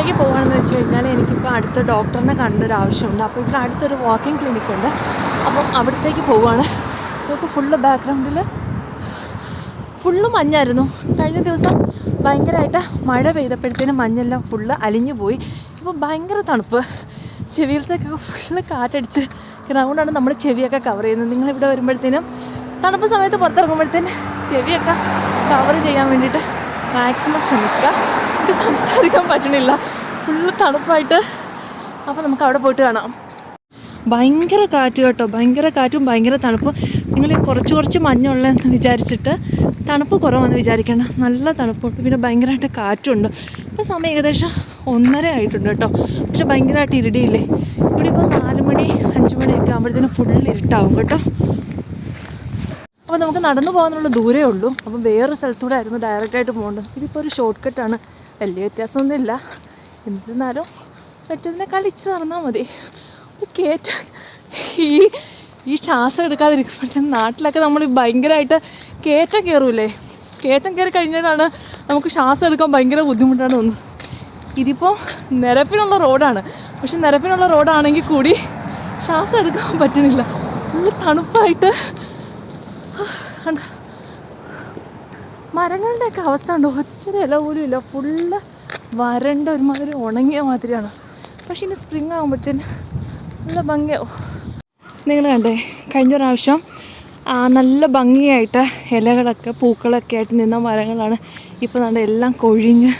എങ്ങോട്ടേക്ക് പോകണമെന്ന് വെച്ച് കഴിഞ്ഞാൽ എനിക്കിപ്പോൾ അടുത്ത ഡോക്ടറിനെ കണ്ടൊരു ആവശ്യമുണ്ട്. അപ്പോൾ ഇവിടെ അടുത്തൊരു വാക്കിംഗ് ക്ലിനിക് ഉണ്ട്. അപ്പം അവിടത്തേക്ക് പോവുകയാണ് നമുക്ക് ഫുള്ള് ബാക്ക്ഗ്രൗണ്ടിൽ ഫുള്ള് മഞ്ഞായിരുന്നു. കഴിഞ്ഞ ദിവസം ഭയങ്കരമായിട്ട് മഴ പെയ്തപ്പോഴത്തേനും മഞ്ഞെല്ലാം ഫുള്ള് അലിഞ്ഞു പോയി. ഇപ്പോൾ ഭയങ്കര തണുപ്പ്. ചെവിയിലത്തേക്കൊക്കെ ഫുള്ള് കാറ്റടിച്ച് ഗ്രൗണ്ടാണ് നമ്മൾ ചെവിയൊക്കെ കവർ ചെയ്യുന്നത്. നിങ്ങളിവിടെ വരുമ്പോഴത്തേനും തണുപ്പ് സമയത്ത് പുറത്തിറങ്ങുമ്പോഴത്തേനും ചെവിയൊക്കെ കവർ ചെയ്യാൻ വേണ്ടിയിട്ട് മാക്സിമം ശ്രമിക്കുക. എനിക്ക് സംസാരിക്കാൻ പറ്റണില്ല. ഫുള്ള് തണുപ്പായിട്ട്. അപ്പോൾ നമുക്ക് അവിടെ പോയിട്ട് കാണാം. ഭയങ്കര കാറ്റ് കേട്ടോ. ഭയങ്കര കാറ്റും ഭയങ്കര തണുപ്പും. നിങ്ങൾ കുറച്ച് കുറച്ച് മഞ്ഞുള്ളതെന്ന് വിചാരിച്ചിട്ട് തണുപ്പ് കുറവാണെന്ന് വിചാരിക്കേണ്ട. നല്ല തണുപ്പുണ്ട്. പിന്നെ ഭയങ്കരമായിട്ട് കാറ്റുണ്ട്. ഇപ്പോൾ സമയം ഏകദേശം ഒന്നര ആയിട്ടുണ്ട് കേട്ടോ. പക്ഷെ ഭയങ്കരമായിട്ട് ഇരുടിയില്ലേ? ഇവിടെ ഇപ്പോൾ നാല് മണി അഞ്ച് മണിയൊക്കെ ആകുമ്പോഴത്തേനും ഫുൾ ഇരുട്ടാവും കേട്ടോ. അപ്പോൾ നമുക്ക് നടന്നു പോകാനുള്ള ദൂരേ ഉള്ളൂ. അപ്പോൾ വേറൊരു സ്ഥലത്തൂടെ ആയിരുന്നു ഡയറക്റ്റായിട്ട് പോകേണ്ടത്. ഇതിപ്പോൾ ഒരു ഷോർട്ട് കട്ടാണ് വലിയ വ്യത്യാസമൊന്നുമില്ല. എന്നിരുന്നാലും പറ്റുന്നതിനേക്കാൾ കളിച്ച് നടന്നാൽ മതി. കയറ്റം ഈ ഈ ശ്വാസം എടുക്കാതിരിക്കുമ്പോഴത്തേ നാട്ടിലൊക്കെ നമ്മൾ ഭയങ്കരമായിട്ട് കയറ്റം കയറൂലേ? കയറ്റം കയറി കഴിഞ്ഞാലാണ് നമുക്ക് ശ്വാസം എടുക്കാൻ ഭയങ്കര ബുദ്ധിമുട്ടാണ് തോന്നുന്നത്. ഇതിപ്പോൾ നിരപ്പിനുള്ള റോഡാണ്. പക്ഷെ നിരപ്പിനുള്ള റോഡാണെങ്കിൽ കൂടി ശ്വാസം എടുക്കാൻ പറ്റണില്ല. നല്ല തണുപ്പായിട്ട്? മരങ്ങളുടെയൊക്കെ അവസ്ഥ ഉണ്ട് ഒറ്റ ഇല പോലും ഇല്ല. ഫുള്ള് വരണ്ട ഒരുമാതിരി ഉണങ്ങിയ മാതിരിയാണ്. പക്ഷെ ഇനി സ്പ്രിങ് ആകുമ്പോഴത്തേന് നല്ല ഭംഗിയാവും നിങ്ങൾ കണ്ടേ കഴിഞ്ഞ പ്രാവശ്യം നല്ല ഭംഗിയായിട്ട് ഇലകളൊക്കെ പൂക്കളൊക്കെ ആയിട്ട് നിന്ന മരങ്ങളാണ് ഇപ്പോൾ നമ്മുടെ എല്ലാം കൊഴിഞ്ഞ്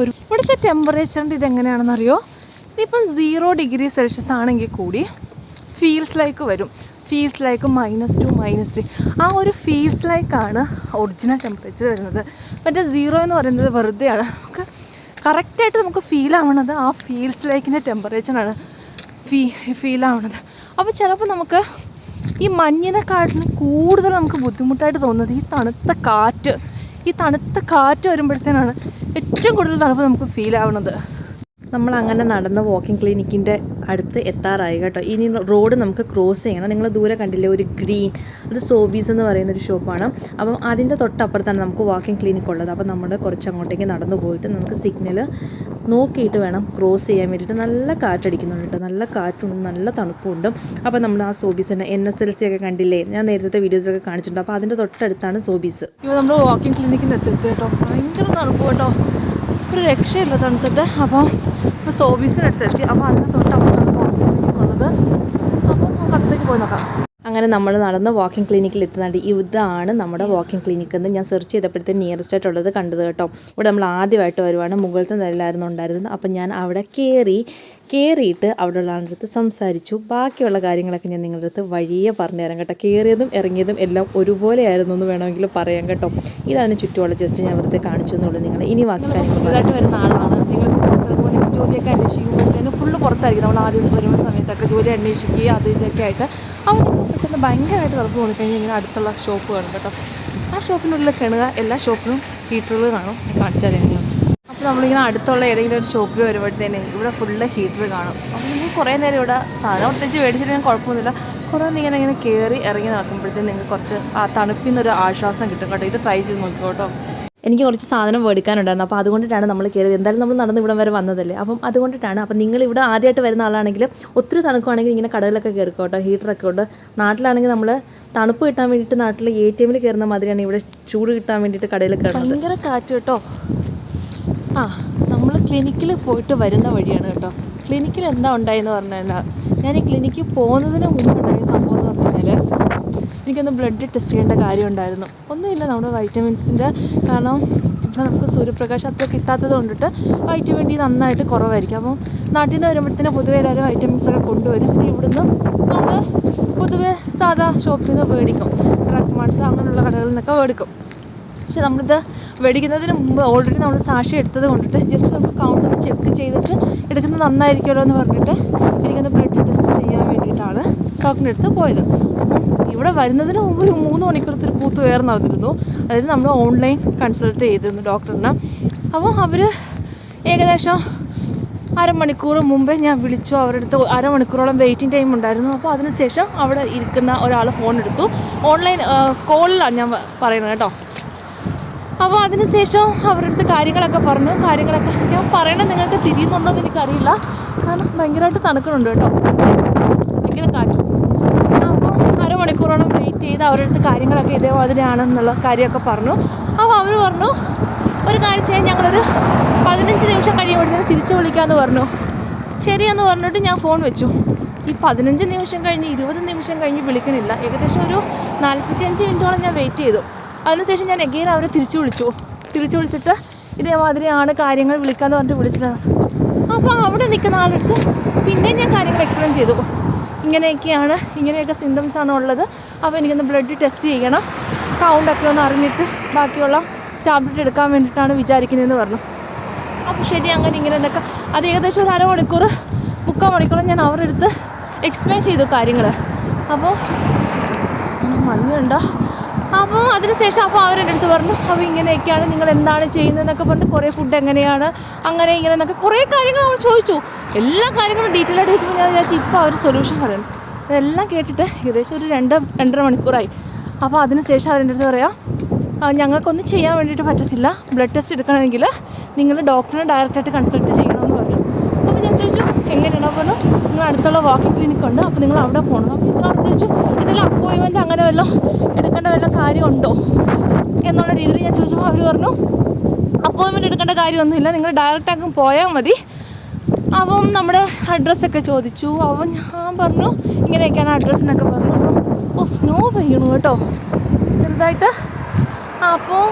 ഒരു ഇവിടുത്തെ ടെമ്പറേച്ചറിന്റെ ഇതെങ്ങനെയാണെന്നറിയോ? ഇതിപ്പം സീറോ ഡിഗ്രി സെൽഷ്യസ് ആണെങ്കിൽ കൂടി ഫീൽസ് ലൈക്ക് വരും. Feels like minus two minus three ആ ഒരു ഫീൽസ് ലൈക്കാണ് ഒറിജിനൽ ടെമ്പറേച്ചർ വരുന്നത്. മറ്റേ സീറോ എന്ന് പറയുന്നത് വെറുതെയാണ്. നമുക്ക് കറക്റ്റായിട്ട് നമുക്ക് ഫീൽ ആവണത് ആ ഫീൽസ് ലൈക്കിന്റെ ടെമ്പറേച്ചറാണ് ഫീ ഫീൽ ആവണത്. അപ്പോൾ ചിലപ്പോൾ നമുക്ക് ഈ മഞ്ഞിനെക്കാട്ടിലും കൂടുതൽ നമുക്ക് ബുദ്ധിമുട്ടായിട്ട് തോന്നുന്നത് ഈ തണുത്ത കാറ്റ്. ഈ തണുത്ത കാറ്റ് വരുമ്പോഴത്തേനാണ് ഏറ്റവും കൂടുതൽ തണുപ്പ് നമുക്ക് ഫീൽ ആവണത്. നമ്മൾ അങ്ങനെ നടന്ന് വാക്കിംഗ് ക്ലിനിക്കിന്റെ അടുത്ത് എത്താറായി കേട്ടോ. ഇനി റോഡ് നമുക്ക് ക്രോസ് ചെയ്യണം. നിങ്ങൾ ദൂരെ കണ്ടില്ലേ ഒരു ഗ്രീൻ അത് സോബീസ് എന്ന് പറയുന്ന ഒരു ഷോപ്പാണ് അപ്പം അതിന്റെ തൊട്ടപ്പുറത്താണ് നമുക്ക് വാക്കിംഗ് ക്ലിനിക്ക് ഉള്ളത്. അപ്പം നമ്മൾ കുറച്ച് അങ്ങോട്ടേക്ക് നടന്നു പോയിട്ട് നമുക്ക് സിഗ്നൽ നോക്കിയിട്ട് വേണം ക്രോസ് ചെയ്യാൻ വേണ്ടിയിട്ട്. നല്ല കാറ്റടിക്കുന്നുണ്ട് കേട്ടോ. നല്ല കാറ്റുണ്ട് നല്ല തണുപ്പുണ്ട് അപ്പോൾ നമ്മൾ ആ സോബീസിന്റെ എൻ എസ് എൽ സി ഒക്കെ കണ്ടില്ലേ? ഞാൻ നേരത്തെ വീഡിയോസൊക്കെ കാണിച്ചിട്ടുണ്ട്. അപ്പോൾ അതിന്റെ തൊട്ടടുത്താണ് സോബീസ് ഇപ്പോൾ നമ്മൾ വാക്കിംഗ് ക്ലിനിക്കിന്റെ അടുത്ത് കേട്ടോ. ഭയങ്കര തണുപ്പ് കേട്ടോ. ഒരു രക്ഷയില്ല തണുത്തിട്ട് അപ്പോൾ ഇപ്പോൾ സോബീസിനടുത്തെത്തി അപ്പോൾ അതിനെ തൊട്ട് വാക്കിംഗ് ക്ലിനിക്ക് ഉള്ളത് അപ്പോൾ നമുക്ക് അടുത്തേക്ക് പോയി നോക്കാം അങ്ങനെ നമ്മൾ നടന്ന് വാക്കിംഗ് ക്ലിനിക്കിൽ എത്തുന്നുണ്ട്. ഇതാണ് നമ്മുടെ വാക്കിംഗ് ക്ലിനിക്ക് എന്ന് ഞാൻ സെർച്ച് ചെയ്തപ്പോഴത്തേന് നിയറസ്റ്റ് ആയിട്ടുള്ളത് കണ്ടത് കേട്ടോ. ഇവിടെ നമ്മൾ ആദ്യമായിട്ട് വരുവാണ്. മുകളിലത്തെ നിലയിലായിരുന്നു ഉണ്ടായിരുന്നത്. അപ്പം ഞാൻ അവിടെ കയറി കയറിയിട്ട് അവിടെയുള്ള ആളുടെ അടുത്ത് സംസാരിച്ചു. ബാക്കിയുള്ള കാര്യങ്ങളൊക്കെ ഞാൻ നിങ്ങളുടെ അടുത്ത് വഴിയെ പറഞ്ഞു തരാം കേട്ടോ. കയറിയതും ഇറങ്ങിയതും എല്ലാം ഒരുപോലെ ആയിരുന്നു എന്ന് വേണമെങ്കിൽ പറയാം കേട്ടോ. ഇതാണ് ചുറ്റുമുള്ള ജസ്റ്റ് ഞാൻ വെറുതെ കാണിച്ചു എന്നുള്ളൂ നിങ്ങൾ ഇനി ബാക്കി കാര്യങ്ങൾ പുതുതായിട്ട് വരുന്ന ആളാണ്. നിങ്ങൾ ജോലിയൊക്കെ അന്വേഷിക്കുമ്പോഴത്തേനും ഫുള്ള് പുറത്തായിരിക്കും. നമ്മൾ ആദ്യം വരുന്ന സമയത്തൊക്കെ ജോലി അന്വേഷിക്കുക അത് ഇതൊക്കെ ആയിട്ട്. പെട്ടെന്ന് ഭയങ്കരമായിട്ട് തണുപ്പ് തോന്നിക്കഴിഞ്ഞാൽ ഇങ്ങനെ അടുത്തുള്ള ഷോപ്പ് കാണും കേട്ടോ. ആ ഷോപ്പിനുള്ളിൽ കിണുക എല്ലാ ഷോപ്പിലും ഹീറ്ററുകൾ കാണും. കാണിച്ചാൽ എങ്ങനെയാണ് അപ്പോൾ നമ്മളിങ്ങനെ അടുത്തുള്ള ഏതെങ്കിലും ഒരു ഷോപ്പിൽ വരുമ്പോഴത്തേനെ ഇവിടെ ഫുള്ള് ഹീറ്റർ കാണും. അപ്പോൾ നിങ്ങൾ കുറേ നേരം ഇവിടെ സാധനം പ്രത്യേകിച്ച് മേടിച്ചിട്ട് കുഴപ്പമൊന്നുമില്ല. കുറേ ഇങ്ങനെ ഇങ്ങനെ കയറി ഇറങ്ങി നടക്കുമ്പോഴത്തേന് നിങ്ങൾക്ക് കുറച്ച് ആ തണുപ്പിൽ നിന്നൊരു ആശ്വാസം കിട്ടും കേട്ടോ. ഇത് ട്രൈ ചെയ്ത് നോക്കിക്കോ കേട്ടോ. എനിക്ക് കുറച്ച് സാധനം മേടിക്കാനുണ്ടായിരുന്നു. അപ്പോൾ അതുകൊണ്ടിട്ടാണ് നമ്മൾ കയറിയത്. എന്തായാലും നമ്മൾ നടന്ന് ഇവിടം വരെ വന്നതല്ലേ? അപ്പം അതുകൊണ്ടിട്ടാണ്. അപ്പം നിങ്ങൾ ഇവിടെ ആദ്യമായിട്ട് വരുന്ന ആളാണെങ്കിൽ ഒത്തിരി തണുക്കുവാണെങ്കിൽ ഇങ്ങനെ കടകളിലൊക്കെ കയറിക്കോ കേട്ടോ ഹീറ്ററൊക്കെ ഉണ്ട്. നാട്ടിലാണെങ്കിൽ നമ്മൾ തണുപ്പ് കിട്ടാൻ വേണ്ടിയിട്ട് നാട്ടിൽ എ ടി എമ്മിൽ കയറുന്ന മാതിരിയാണ് ഇവിടെ ചൂട് കിട്ടാൻ വേണ്ടിയിട്ട് കടയിൽ കയറുന്നത്. ഭയങ്കര കാറ്റ് കേട്ടോ. ആ നമ്മൾ ക്ലിനിക്കിൽ പോയിട്ട് വരുന്ന വഴിയാണ് കേട്ടോ. ക്ലിനിക്കിൽ എന്താ ഉണ്ടായെന്ന് പറഞ്ഞാൽ ഞാൻ ഈ ക്ലിനിക്കിൽ പോകുന്നതിന് മുമ്പ് ഉണ്ടായ സംഭവം എന്ന് പറഞ്ഞാൽ എനിക്കൊന്ന് ബ്ലഡ് ടെസ്റ്റ് ചെയ്യേണ്ട കാര്യം ഉണ്ടായിരുന്നു ഒന്നുമില്ല നമ്മുടെ വൈറ്റമിൻസിന്റെ കാരണം ഇവിടെ നമുക്ക് സൂര്യപ്രകാശം അത്ര കിട്ടാത്തത് കൊണ്ടിട്ട് വൈറ്റമിൻ ഡി നന്നായിട്ട് കുറവായിരിക്കും. അപ്പോൾ നാട്ടിൽ നിന്ന് വരുമ്പോഴത്തേനും പൊതുവെ എല്ലാവരും വൈറ്റമിൻസ് ഒക്കെ കൊണ്ടുവരും. പിന്നെ ഇവിടുന്ന് നമ്മൾ പൊതുവെ സാധാ ഷോപ്പിൽ നിന്ന് മേടിക്കും. റക്മാൻസ് അങ്ങനെയുള്ള കടകളിൽ നിന്നൊക്കെ മേടിക്കും. പക്ഷെ നമ്മളിത് മേടിക്കുന്നതിന് മുമ്പ് ഓൾറെഡി നമ്മൾ സാക്ഷി എടുത്തത് കൊണ്ടിട്ട് ജസ്റ്റ് നമുക്ക് കൗണ്ടർ ചെക്ക് ചെയ്തിട്ട് എടുക്കുന്നത് നന്നായിരിക്കുമല്ലോ എന്ന് പറഞ്ഞിട്ട് എനിക്കൊന്ന് ബ്ലഡ് ടെസ്റ്റ് ചെയ്യാൻ വേണ്ടിയിട്ടാണ് ഡോക്ടറിന്റെ അടുത്ത് പോയത്. ഇവിടെ വരുന്നതിന് മുമ്പ് ഒരു മൂന്ന് മണിക്കൂറത്തെ ഒരു കൂത്ത് വേറെ നടന്നിരുന്നു. അതായത് നമ്മൾ ഓൺലൈൻ കൺസൾട്ട് ചെയ്തിരുന്നു ഡോക്ടറിനെ അപ്പോൾ അവർ ഏകദേശം അരമണിക്കൂർ മുമ്പേ ഞാൻ വിളിച്ചു. അവരുടെ അടുത്ത് അരമണിക്കൂറോളം വെയിറ്റിംഗ് ടൈം ഉണ്ടായിരുന്നു. അപ്പോൾ അതിനുശേഷം അവിടെ ഇരിക്കുന്ന ഒരാൾ ഫോൺ എടുത്തു. ഓൺലൈൻ കോളിലാണ് ഞാൻ പറയുന്നത് കേട്ടോ. അപ്പോൾ അതിനുശേഷം അവരുടെ അടുത്ത് കാര്യങ്ങളൊക്കെ പറഞ്ഞു. കാര്യങ്ങളൊക്കെ ഞാൻ പറയണത് നിങ്ങൾക്ക് തിരിയുന്നുണ്ടോ എന്ന് എനിക്കറിയില്ല. കാരണം ഭയങ്കരമായിട്ട് തണുക്കുന്നുണ്ട് കേട്ടോ. ഭയങ്കര കാറ്റും. ചെയ്ത് അവരുടെ കാര്യങ്ങളൊക്കെ ഇതേമാതിരിയാണെന്നുള്ള കാര്യമൊക്കെ പറഞ്ഞു. അപ്പോൾ അവർ പറഞ്ഞു ഒരു കാര്യം ചെയ്യാൻ ഞങ്ങളൊരു പതിനഞ്ച് നിമിഷം കഴിയുമ്പോഴത്തേന് തിരിച്ചു വിളിക്കാമെന്ന് പറഞ്ഞു. ശരിയെന്ന് പറഞ്ഞിട്ട് ഞാൻ ഫോൺ വെച്ചു. ഈ പതിനഞ്ച് നിമിഷം കഴിഞ്ഞ് ഇരുപത് നിമിഷം കഴിഞ്ഞ് വിളിക്കണില്ല. ഏകദേശം ഒരു നാൽപ്പത്തിയഞ്ച് മിനിറ്റോളം ഞാൻ വെയിറ്റ് ചെയ്തു. അതിനുശേഷം ഞാൻ എഗെയിൻ അവരെ തിരിച്ചു വിളിച്ചു. തിരിച്ചു വിളിച്ചിട്ട് ഇതേമാതിരിയാണ് കാര്യങ്ങൾ വിളിക്കാമെന്ന് പറഞ്ഞിട്ട് വിളിച്ചത് അപ്പോൾ അവിടെ നിൽക്കുന്ന ആളെടുത്ത് പിന്നെയും ഞാൻ കാര്യങ്ങൾ എക്സ്പ്ലെയിൻ ചെയ്തു. ഇങ്ങനെയൊക്കെയാണ് ഇങ്ങനെയൊക്കെ സിംറ്റംസ് ആണ് ഉള്ളത്. അപ്പോൾ എനിക്കൊന്ന് ബ്ലഡ് ടെസ്റ്റ് ചെയ്യണം. കൗണ്ടൊക്കെ ഒന്ന് അറിഞ്ഞിട്ട് ബാക്കിയുള്ള ടാബ്ലറ്റ് എടുക്കാൻ വേണ്ടിയിട്ടാണ് വിചാരിക്കുന്നതെന്ന് പറഞ്ഞു. അപ്പോൾ ശരി അങ്ങനെ ഇങ്ങനെ എന്നൊക്കെ അത് ഏകദേശം ഒരു അരമണിക്കൂർ മുക്കാൽ മണിക്കൂർ ഞാൻ അവരുടെ അടുത്ത് എക്സ്പ്ലെയിൻ ചെയ്തു കാര്യങ്ങൾ അപ്പോൾ മഞ്ഞുണ്ടോ. അപ്പോൾ അതിനുശേഷം അപ്പോൾ അവരുടെ അടുത്ത് പറഞ്ഞു അപ്പോൾ ഇങ്ങനെയൊക്കെയാണ് നിങ്ങൾ എന്താണ് ചെയ്യുന്നതെന്നൊക്കെ പറഞ്ഞിട്ട് കുറേ ഫുഡ് എങ്ങനെയാണ് അങ്ങനെ ഇങ്ങനെ എന്നൊക്കെ കുറേ കാര്യങ്ങൾ അവൾ ചോദിച്ചു. എല്ലാ കാര്യങ്ങളും ഡീറ്റെയിൽ ആയിട്ട് ചോദിച്ചപ്പോൾ ഞാൻ വിചാരിച്ചു ഇപ്പോൾ അവർ സൊല്യൂഷൻ പറയുന്നു. ഇതെല്ലാം കേട്ടിട്ട് ഏകദേശം ഒരു രണ്ട് രണ്ടര മണിക്കൂറായി. അപ്പോൾ അതിനുശേഷം അവരെന്റെ അടുത്ത് പറയാം "ആ, ഞങ്ങൾക്കൊന്നും ചെയ്യാൻ വേണ്ടിയിട്ട് പറ്റത്തില്ല. ബ്ലഡ് ടെസ്റ്റ് എടുക്കണമെങ്കിൽ നിങ്ങൾ ഡോക്ടറിനെ ഡയറക്റ്റായിട്ട് കൺസൾട്ട് ചെയ്യണമെന്ന് പറഞ്ഞു. അപ്പോൾ ഞാൻ ചോദിച്ചു എങ്ങനെയാണ്? പറഞ്ഞു നിങ്ങൾ അടുത്തുള്ള വാക്കിംഗ് ക്ലിനിക്ക് ഉണ്ട്. അപ്പോൾ നിങ്ങൾ അവിടെ പോകണം. അപ്പോൾ ചോദിച്ചു ഇതിൽ അപ്പോയിൻമെന്റ് അങ്ങനെ വല്ലതും കാര്യമുണ്ടോ എന്നുള്ള രീതിയിൽ ഞാൻ ചോദിച്ചപ്പോൾ അവർ പറഞ്ഞു അപ്പോയിൻമെന്റ് എടുക്കേണ്ട കാര്യമൊന്നുമില്ല. നിങ്ങൾ ഡയറക്റ്റ് അങ്ങ് പോയാൽ മതി. അപ്പം നമ്മുടെ അഡ്രസ്സൊക്കെ ചോദിച്ചു. അവൻ ഞാൻ പറഞ്ഞു ഇങ്ങനെയൊക്കെയാണ് അഡ്രസ്സ് എന്നൊക്കെ പറഞ്ഞു. ഓ സ്നോ പെയ്യണു കേട്ടോ. ചെറുതായിട്ട്. അപ്പോൾ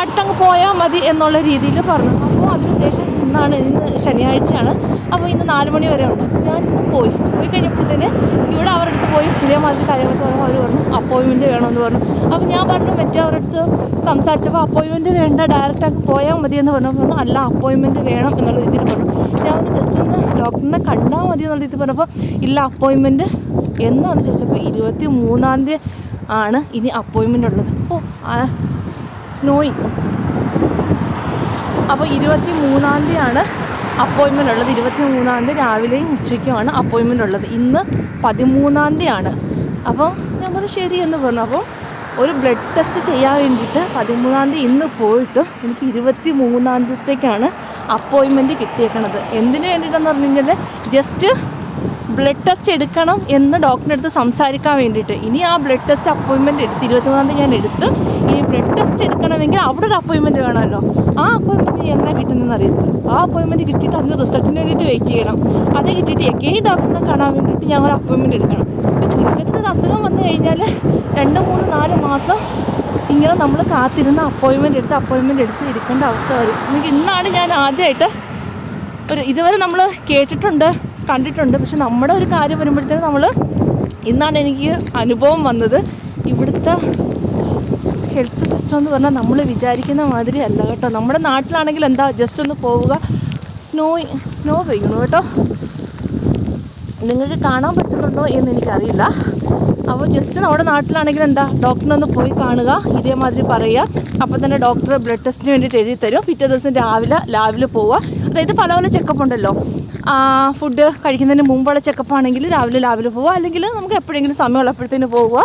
അടുത്തങ്ങ് പോയാൽ മതി എന്നുള്ള രീതിയിൽ പറഞ്ഞു. അപ്പോൾ അതിനുശേഷം ഇന്നാണ് ഇന്ന് ശനിയാഴ്ചയാണ്. അപ്പോൾ ഇന്ന് നാല് മണി വരെ ഉണ്ട്. ഞാൻ ഇന്ന് പോയി. പോയി കഴിഞ്ഞപ്പോഴത്തേന് ഇവിടെ അവരുടെ അടുത്ത് പോയി പുതിയ മാതിരി കാര്യങ്ങളൊക്കെ പറഞ്ഞു അവർ പറഞ്ഞു. അപ്പോയിൻമെന്റ് വേണമെന്ന് പറഞ്ഞു. അപ്പോൾ ഞാൻ പറഞ്ഞു മറ്റേ അവരുടെ അടുത്ത് സംസാരിച്ചപ്പോൾ അപ്പോയിൻമെന്റ് വേണ്ട. അങ്ങ് പോയാൽ മതി എന്ന് പറഞ്ഞു. പറഞ്ഞു അല്ല അപ്പോയിൻമെന്റ് വേണം എന്നുള്ള രീതിയിൽ പറഞ്ഞു. ഞാൻ ജസ്റ്റ് ഒന്ന് ഡോക്ടറിനെ കണ്ടാൽ മതി എന്നുള്ള രീതിയിൽ പറഞ്ഞപ്പോൾ ഇല്ല അപ്പോയിൻമെന്റ് എന്നാന്ന് ചോദിച്ചപ്പോൾ ഇരുപത്തി മൂന്നാം തീയതി ആണ് ഇനി അപ്പോയിൻമെന്റ് ഉള്ളത്. ഓ സ്നോയിങ് അപ്പോൾ ഇരുപത്തി മൂന്നാം തീയതിയാണ് അപ്പോയിൻമെന്റ് ഉള്ളത്. ഇരുപത്തി മൂന്നാം തീയതി രാവിലെയും ഉച്ചയ്ക്കുമാണ് അപ്പോയിൻമെന്റ് ഉള്ളത്. ഇന്ന് പതിമൂന്നാം തീയതിയാണ്. അപ്പോൾ ഞാൻ പറഞ്ഞു ശരി എന്ന് പറഞ്ഞു. അപ്പോൾ ഒരു ബ്ലഡ് ടെസ്റ്റ് ചെയ്യാൻ വേണ്ടിയിട്ട് പതിമൂന്നാം തീയതി ഇന്ന് പോയിട്ട് എനിക്ക് ഇരുപത്തി മൂന്നാം തീയതിത്തേക്കാണ് അപ്പോയിൻമെന്റ് കിട്ടിയേക്കണത്. എന്തിനു വേണ്ടിയിട്ടെന്ന് പറഞ്ഞു കഴിഞ്ഞാൽ ജസ്റ്റ് ബ്ലഡ് ടെസ്റ്റ് എടുക്കണം എന്ന് ഡോക്ടറിന്റെ അടുത്ത് സംസാരിക്കാൻ വേണ്ടിയിട്ട്. ഇനി ആ ബ്ലഡ് ടെസ്റ്റ് അപ്പോയിൻമെന്റ് എടുത്ത് ഇരുപത്തിമൂന്നാം തീയതി ഞാൻ എടുത്ത് ഇനി ബ്ലഡ് ടെസ്റ്റ് എടുക്കണമെങ്കിൽ അവിടെ ഒരു അപ്പോയിൻമെന്റ് വേണമല്ലോ. ആ അപ്പോയിൻമെന്റ് എന്നാ കിട്ടുന്നതെന്ന് അറിയത്തില്ല ആ അപ്പോയിൻമെന്റ് കിട്ടിയിട്ട് അതിന് റിസൾട്ടിന് വേണ്ടിയിട്ട് വെയിറ്റ് ചെയ്യണം. അത് കിട്ടിയിട്ട് എഗെയിൻ ഡോക്ടറിനെ കാണാൻ വേണ്ടിയിട്ട് ഞാൻ ഒരു അപ്പോയിൻമെന്റ് എടുക്കണം. ഇപ്പോൾ ചുരുക്കത്തിൽ ഒരു അസുഖം വന്നു കഴിഞ്ഞാൽ രണ്ട് മൂന്ന് നാല് മാസം ഇങ്ങനെ നമ്മൾ കാത്തിരുന്ന അപ്പോയിൻമെന്റ് എടുത്ത് അപ്പോയിൻമെന്റ് എടുത്ത് ഇരിക്കേണ്ട അവസ്ഥ വരും. എനിക്ക് ഇന്നാണ് ഞാൻ ആദ്യമായിട്ട് ഒരു ഇതുവരെ നമ്മൾ കേട്ടിട്ടുണ്ട്. കണ്ടിട്ടുണ്ട്. പക്ഷെ നമ്മുടെ ഒരു കാര്യം വരുമ്പോഴത്തേക്കും നമ്മൾ ഇന്നാണ് എനിക്ക് അനുഭവം വന്നത്. ഇവിടുത്തെ ഹെൽത്ത് സിസ്റ്റം എന്ന് പറഞ്ഞാൽ നമ്മൾ വിചാരിക്കുന്ന മാതിരി അല്ല കേട്ടോ. നമ്മുടെ നാട്ടിലാണെങ്കിൽ എന്താ ജസ്റ്റ് ഒന്ന് പോവുക. സ്നോ സ്നോ പെയ്യണു കേട്ടോ. നിങ്ങൾക്ക് കാണാൻ പറ്റുന്നുണ്ടോ എന്ന് എനിക്കറിയില്ല. അപ്പോൾ ജസ്റ്റ് നമ്മുടെ നാട്ടിലാണെങ്കിൽ എന്താ ഡോക്ടറിനൊന്ന് പോയി കാണുക. ഇതേമാതിരി പറയുക. അപ്പോൾ തന്നെ ഡോക്ടർ ബ്ലഡ് ടെസ്റ്റിന് വേണ്ടിയിട്ട് എഴുതി തരും. പിറ്റേ ദിവസം രാവിലെ ലാബിൽ പോവുക. അതായത് പല പല ചെക്കപ്പ് ഉണ്ടല്ലോ. ഫുഡ് കഴിക്കുന്നതിന് മുമ്പുള്ള ചെക്കപ്പ് ആണെങ്കിൽ രാവിലെ രാവിലെ പോവുക. അല്ലെങ്കിൽ നമുക്ക് എപ്പോഴെങ്കിലും സമയമുള്ളപ്പോഴത്തേന് പോവുക.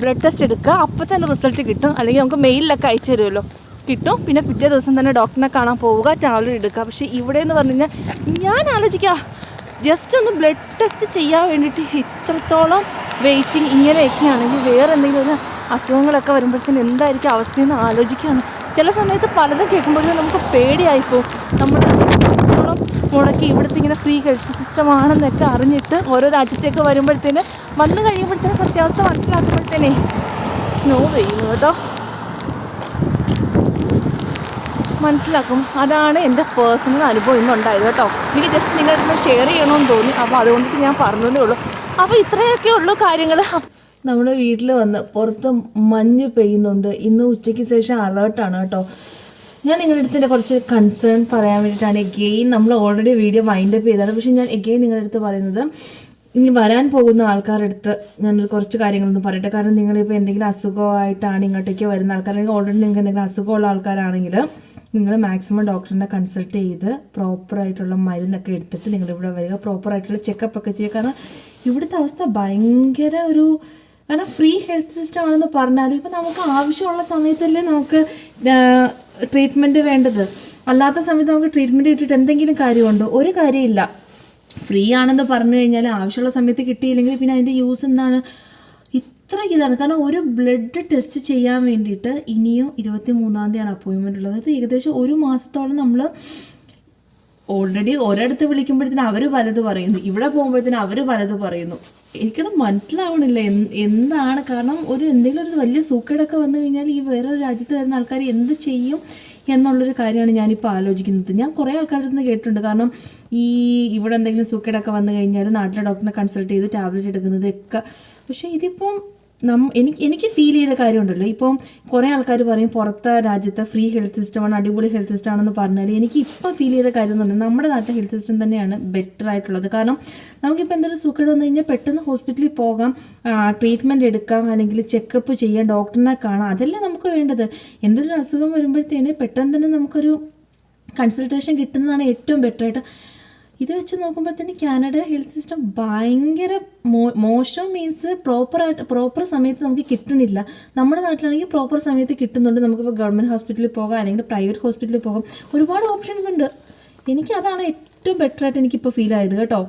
ബ്ലഡ് ടെസ്റ്റ് എടുക്കുക. അപ്പോൾ തന്നെ റിസൾട്ട് കിട്ടും. അല്ലെങ്കിൽ നമുക്ക് മെയിലിലൊക്കെ അയച്ചു തരുമല്ലോ. കിട്ടും. പിന്നെ പിറ്റേ ദിവസം തന്നെ ഡോക്ടറിനെ കാണാൻ പോവുക. ടാബ്ലറ്റ് എടുക്കുക. പക്ഷേ ഇവിടെ എന്ന് പറഞ്ഞു കഴിഞ്ഞാൽ ഞാൻ ആലോചിക്കുക. ജസ്റ്റ് ഒന്ന് ബ്ലഡ് ടെസ്റ്റ് ചെയ്യാൻ വേണ്ടിയിട്ട് ഇത്രത്തോളം വെയിറ്റിംഗ് ഇങ്ങനെയൊക്കെയാണെങ്കിൽ വേറെ എന്തെങ്കിലും ഒരു അസുഖങ്ങളൊക്കെ വരുമ്പോഴത്തേന് എന്തായിരിക്കും അവസ്ഥയെന്ന് ആലോചിക്കുകയാണ്. ചില സമയത്ത് പലതും കേൾക്കുമ്പോഴത്തേക്കും നമുക്ക് പേടിയായിപ്പോവും. നമ്മൾ മുടക്കി ഇവിടുത്തെ ഇങ്ങനെ ഫ്രീ ഹെൽത്ത് സിസ്റ്റം ആണെന്നൊക്കെ അറിഞ്ഞിട്ട് ഓരോ രാജ്യത്തേക്ക് വരുമ്പോഴത്തേന് വന്നു കഴിയുമ്പോഴത്തേന് സത്യാവസ്ഥ മനസ്സിലാക്കുമ്പോഴത്തേനെ സ്നോ പെയ്യുന്നു കേട്ടോ. മനസ്സിലാക്കും. അതാണ് എന്റെ പേഴ്സണൽ അനുഭവം ഇന്നുണ്ടായത് കേട്ടോ. എനിക്ക് ജസ്റ്റ് നിങ്ങളുടെ ഷെയർ ചെയ്യണമെന്ന് തോന്നി. അപ്പോൾ അതുകൊണ്ടിട്ട് ഞാൻ പറഞ്ഞതേ ഉള്ളൂ. അപ്പോൾ ഇത്രയൊക്കെ ഉള്ളൂ കാര്യങ്ങൾ. നമ്മുടെ വീട്ടിൽ വന്ന് പുറത്ത് മഞ്ഞ് പെയ്യുന്നുണ്ട്. ഇന്ന് ഉച്ചയ്ക്ക് ശേഷം അലേർട്ടാണ് കേട്ടോ. ഞാൻ നിങ്ങളുടെ അടുത്ത് കുറച്ച് കൺസേൺ പറയാൻ വേണ്ടിയിട്ടാണ്. എഗെയിൻ നമ്മൾ ഓൾറെഡി വീഡിയോ മൈൻഡ് അപ്പ് ചെയ്തതാണ്. പക്ഷേ ഞാൻ എഗെയിൻ നിങ്ങളുടെ അടുത്ത് പറയുന്നത് ഇനി വരാൻ പോകുന്ന ആൾക്കാരുടെ അടുത്ത് ഞാനൊരു കുറച്ച് കാര്യങ്ങളൊന്നും പറയട്ടെ. കാരണം നിങ്ങളിപ്പോൾ എന്തെങ്കിലും അസുഖമായിട്ടാണ് ഇങ്ങോട്ടേക്ക് വരുന്ന ആൾക്കാർ അല്ലെങ്കിൽ ഓൾറെഡി നിങ്ങൾക്ക് എന്തെങ്കിലും അസുഖമുള്ള ആൾക്കാരാണെങ്കിൽ നിങ്ങൾ മാക്സിമം ഡോക്ടറിനെ കൺസൾട്ട് ചെയ്ത് പ്രോപ്പറായിട്ടുള്ള മരുന്നൊക്കെ എടുത്തിട്ട് നിങ്ങളിവിടെ വരിക. പ്രോപ്പറായിട്ടുള്ള ചെക്കപ്പ് ഒക്കെ ചെയ്യുക. കാരണം ഇവിടുത്തെ അവസ്ഥ ഭയങ്കര ഒരു കാരണം ഫ്രീ ഹെൽത്ത് സിസ്റ്റം ആണെന്ന് പറഞ്ഞാലും ഇപ്പം നമുക്ക് ആവശ്യമുള്ള സമയത്തല്ലേ നമുക്ക് ട്രീറ്റ്മെന്റ് വേണ്ടത്. അല്ലാത്ത സമയത്ത് നമുക്ക് ട്രീറ്റ്മെന്റ് കിട്ടിയിട്ട് എന്തെങ്കിലും കാര്യമുണ്ടോ? ഒരു കാര്യമില്ല. ഫ്രീ ആണെന്ന് പറഞ്ഞു കഴിഞ്ഞാൽ ആവശ്യമുള്ള സമയത്ത് കിട്ടിയില്ലെങ്കിൽ പിന്നെ അതിന്റെ യൂസ് എന്താണ്? ഇത്ര ഇതാണ്. കാരണം ഒരു ബ്ലഡ് ടെസ്റ്റ് ചെയ്യാൻ വേണ്ടിയിട്ട് ഇനിയും ഇരുപത്തി മൂന്നാം തീയതിയാണ് അപ്പോയിൻമെന്റ് ഉള്ളത്. അത് ഏകദേശം ഒരു മാസത്തോളം നമ്മൾ ഓൾറെഡി ഒരിടത്ത് വിളിക്കുമ്പോഴത്തേന് അവർ വലത് പറയുന്നു. ഇവിടെ പോകുമ്പോഴത്തേന് അവർ വലത് പറയുന്നു. എനിക്കത് മനസ്സിലാവണില്ല. എന്ത് എന്താണ് കാരണം? ഒരു എന്തെങ്കിലും ഒരു വലിയ സൂക്കേടൊക്കെ വന്നു കഴിഞ്ഞാൽ ഈ വേറെ രാജ്യത്ത് വരുന്ന ആൾക്കാർ എന്ത് ചെയ്യും എന്നുള്ളൊരു കാര്യമാണ് ഞാനിപ്പോൾ ആലോചിക്കുന്നത്. ഞാൻ കുറേ ആൾക്കാരുടെ നിന്ന് കേട്ടിട്ടുണ്ട്. കാരണം ഈ ഇവിടെ എന്തെങ്കിലും സൂക്കേടൊക്കെ വന്നു കഴിഞ്ഞാൽ നാട്ടിലെ ഡോക്ടറിനെ കൺസൾട്ട് ചെയ്ത് ടാബ്ലറ്റ് എടുക്കുന്നതൊക്കെ. പക്ഷേ ഇതിപ്പം നം എനിക്ക് എനിക്ക് ഫീൽ ചെയ്ത കാര്യമുണ്ടല്ലോ. ഇപ്പം കുറേ ആൾക്കാർ പറയും പുറത്തെ രാജ്യത്തെ ഫ്രീ ഹെൽത്ത് സിസ്റ്റമാണ് അടിപൊളി ഹെൽത്ത് സിസ്റ്റം ആണെന്ന് പറഞ്ഞാൽ എനിക്ക് ഇപ്പം ഫീൽ ചെയ്ത കാര്യം എന്ന് പറഞ്ഞാൽ നമ്മുടെ നാട്ടിലെ ഹെൽത്ത് സിസ്റ്റം തന്നെയാണ് ബെറ്റർ ആയിട്ടുള്ളത്. കാരണം നമുക്കിപ്പോൾ എന്തെങ്കിലും സുഖം വന്നു കഴിഞ്ഞാൽ പെട്ടെന്ന് ഹോസ്പിറ്റലിൽ പോകാം ട്രീറ്റ്മെന്റ് എടുക്കാം അല്ലെങ്കിൽ ചെക്കപ്പ് ചെയ്യാം ഡോക്ടറിനെ കാണാം. അതല്ലേ നമുക്ക് വേണ്ടത്. എന്തൊരു അസുഖം വരുമ്പോഴത്തേന് പെട്ടെന്ന് തന്നെ നമുക്കൊരു കൺസൾട്ടേഷൻ കിട്ടുന്നതാണ് ഏറ്റവും ബെറ്റർ ആയിട്ട് ഇത് വെച്ച് തന്നെ കാനഡ ഹെൽത്ത് സിസ്റ്റം ഭയങ്കര മോശം മീൻസ് പ്രോപ്പറായിട്ട് പ്രോപ്പർ സമയത്ത് നമുക്ക് കിട്ടണില്ല നമ്മുടെ നാട്ടിലാണെങ്കിൽ പ്രോപ്പർ സമയത്ത് കിട്ടുന്നുണ്ട്. നമുക്കിപ്പോൾ ഗവൺമെന്റ് ഹോസ്പിറ്റലിൽ പോകാം അല്ലെങ്കിൽ പ്രൈവറ്റ് ഹോസ്പിറ്റലിൽ പോകാം. ഒരുപാട് ഓപ്ഷൻസ് ഉണ്ട്. എനിക്ക് അതാണ് ഏറ്റവും ബെറ്റർ ആയിട്ട് എനിക്കിപ്പോൾ ഫീൽ ആയത് കേട്ടോ.